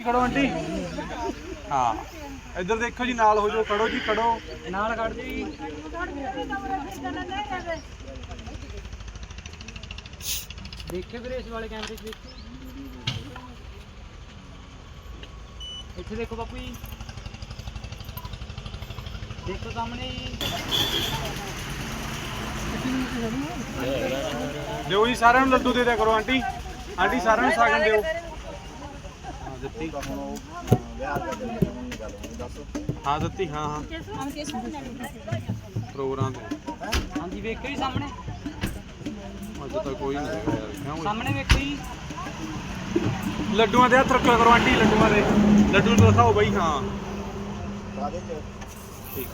ਖੜੋ ਆਂਟੀ? ਹਾਂ। ਇੱਧਰ ਦੇਖੋ ਜੀ ਨਾਲ ਹੋ ਜਾਓ ਖੜੋ ਜੀ ਖੜੋ। ਨਾਲ ਕੱਢ ਜੀ। ਦੇਖੇ ਵੀਰੇ ਇਸ ਵਾਲੇ ਕੈਮਰੇ 'ਚ ਦੇਖੋ ਇੱਥੇ ਦੇਖੋ ਬਾਪੂ ਜੀ। ਦੇਖੋ ਸਾਹਮਣੇ ਦਿਓ ਜੀ ਸਾਰਿਆਂ ਨੂੰ ਲੱਡੂ ਦੇ ਦਿਆ ਕਰੋ ਆਂਟੀ। ਆਂਟੀ ਸਾਰਿਆਂ ਨੂੰ ਸਾਗਨ ਦਿਓ। ਹਾਂ ਦਿੱਤੀ। ਹਾਂ ਹਾਂ ਪ੍ਰੋਗਰਾਮ ਤੇ ਹਾਂਜੀ ਵੇਖੋ ਜੀ ਸਾਹਮਣੇ। ਅੱਜ ਤਾਂ ਕੋਈ ਨਹੀਂ ਹੈਗਾ ਯਾਰ ਕਿਉਂ ਸਾਹਮਣੇ ਵੇਖੋ ਜੀ। ਲੱਡੂਆਂ ਦੇ ਹੱਥ ਰੱਖਿਆ ਕਰੋ ਆਂਟੀ ਲੱਡੂਆਂ ਦੇ। ਲੱਡੂ ਦਿਖਾਓ ਬਈ ਹਾਂ। ਠੀਕ।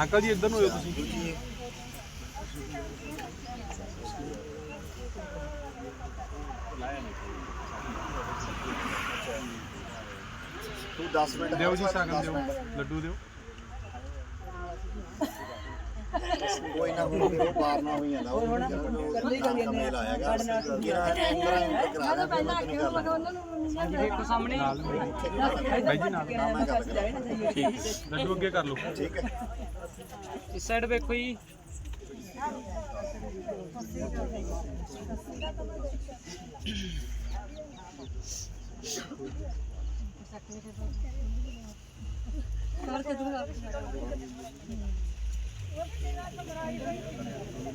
ਅੰਕਲ ਜੀ ਇੱਧਰ ਨੂੰ ਆਓ ਤੁਸੀਂ। ਤੂੰ 10 ਮਿੰਟ ਦਿਓ ਜੀ ਸਾਗਨ ਦਿਓ। ਲੱਡੂ ਦਿਓ। ਕੋਈ ਨਾ ਕੋਈ ਫਿਰ ਉਹ ਪਾਰ ਨਾ ਹੋਈ ਜਾਂਦਾ ਉਹ ਕੱਲੀ ਕੱਲੀ ਨੇ ਲਾਇਆਗਾ ਕਿਰਾ ਕਿਰਾ ਕਰਾ ਦਾ ਪਹਿਲਾਂ ਕਿਉਂ ਹਾਂਜੀ ਵੇਖੋ ਸਾਹਮਣੇ ਬਾਈ ਜੀ ਨਾਲ ਮੈਂ ਗੱਲ ਕਰਾਂ ਠੀਕ। ਹੈ। ਲੱਡੂ ਅੱਗੇ ਕਰ ਲਓ। ਠੀਕ ਹੈ। ਇਸ ਸਾਈਡ ਵੇਖੋ ਜੀ।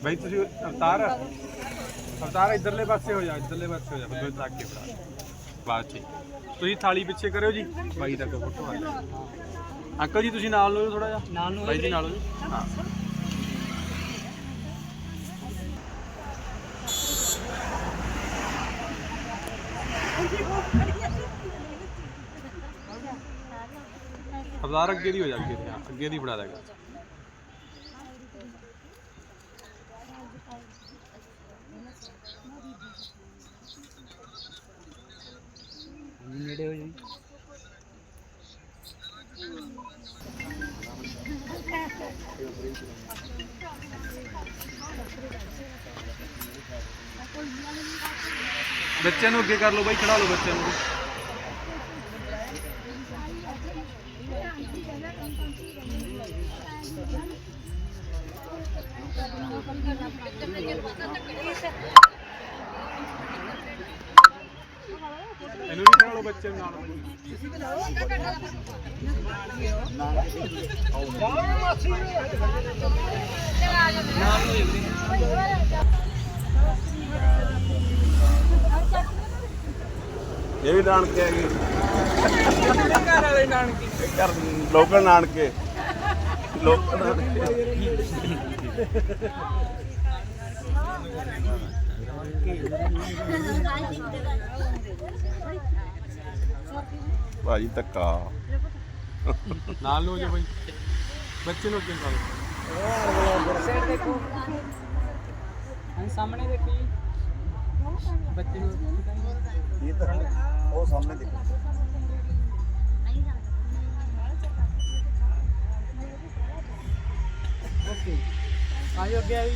ਬਾਈ ਤੁਸੀਂ ਅਵਤਾਰ ਅਵਤਾਰ ਇਧਰਲੇ ਪਾਸੇ ਹੋ ਜਾ ਇਧਰਲੇ ਪਾਸੇ ਹੋ ਜਾ ਬੰਦੇ ਤੱਕ ਕੇ ਬਾਅਦ ਚ। ਹੀ। ਤੁਸੀਂ ਥਾਲੀ ਪਿੱਛੇ ਕਰਿਓ ਜੀ। ਬਾਈ ਦਾ ਫੋਟੋ ਆ ਅੰਕਲ ਜੀ ਤੁਸੀਂ ਨਾਲ ਲਓ ਥੋੜਾ ਜਿਹਾ? ਨਾਲ ਨੂੰ ਬਾਈ ਜੀ ਨਾਲ ਲਓ ਜੀ ਹਾਂ। ਅਵਤਾਰ ਅੱਗੇ ਦੀ ਹੋ ਜਾ ਅੱਗੇ ਦੀ। ਹਾਂ ਅੱਗੇ ਦੀ ਫੜਾ ਦੇਗਾ ਬੱਚਿਆਂ ਨੂੰ ਅੱਗੇ ਕਰ ਲਓ ਬਾਈ, ਖੜਾ ਲਓ ਬੱਚਿਆਂ ਨੂੰ। ਇਹਨੂੰ ਵੀ ਖਾ ਲਓ ਬੱਚੇ ਨੂੰ ਨਾਲ। ਇਹ ਵੀ ਨਾਨਕੇ ਹੈਗੇ ਘਰ ਵਾਲੇ ਨਾਨਕੇ ਘਰ ਲੋਕਲ ਨਾਨਕੇ। ਲੋਕਲ ਨਾਨਕੇ। ਭਾਜੀ ਧੱਕਾ। ਨਾਲ ਲੋ ਜੇ ਬਾਈ। ਬੱਚੇ ਨੂੰ ਖਾ ਲਓ ਸਾਈਡ ਦੇਖੋ। ਹਾਂ ਸਾਹਮਣੇ ਦੇਖੋ ਜੀ ਬੱਚੇ ਨੂੰ ਇਹ ਤਾਂ ਉਹ ਸਾਹਮਣੇ ਦੇਖੋ ਓਕੇ ਆਜੋ ਅੱਗੇ ਆਈ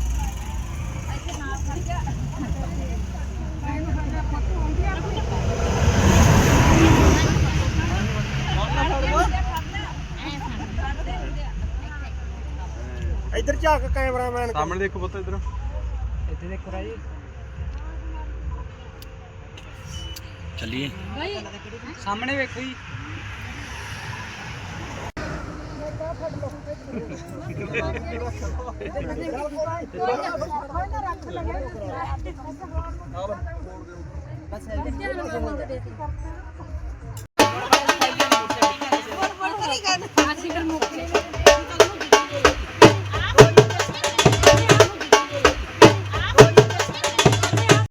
ਇੱਧਰ ਝਾਕ ਕੈਮਰਾਮੈਨ ਸਾਹਮਣੇ ਦੇਖੋ ਪੁੱਤ ਇੱਧਰ ਇੱਥੇ ਦੇਖੋ ਰਾਜੀ ਚੱਲੀਏ ਸਾਹਮਣੇ ਵੇਖੋ ਜੀ ਅਸੀਂ ਫਿਰ ਮੁੱਕ ਗਏ।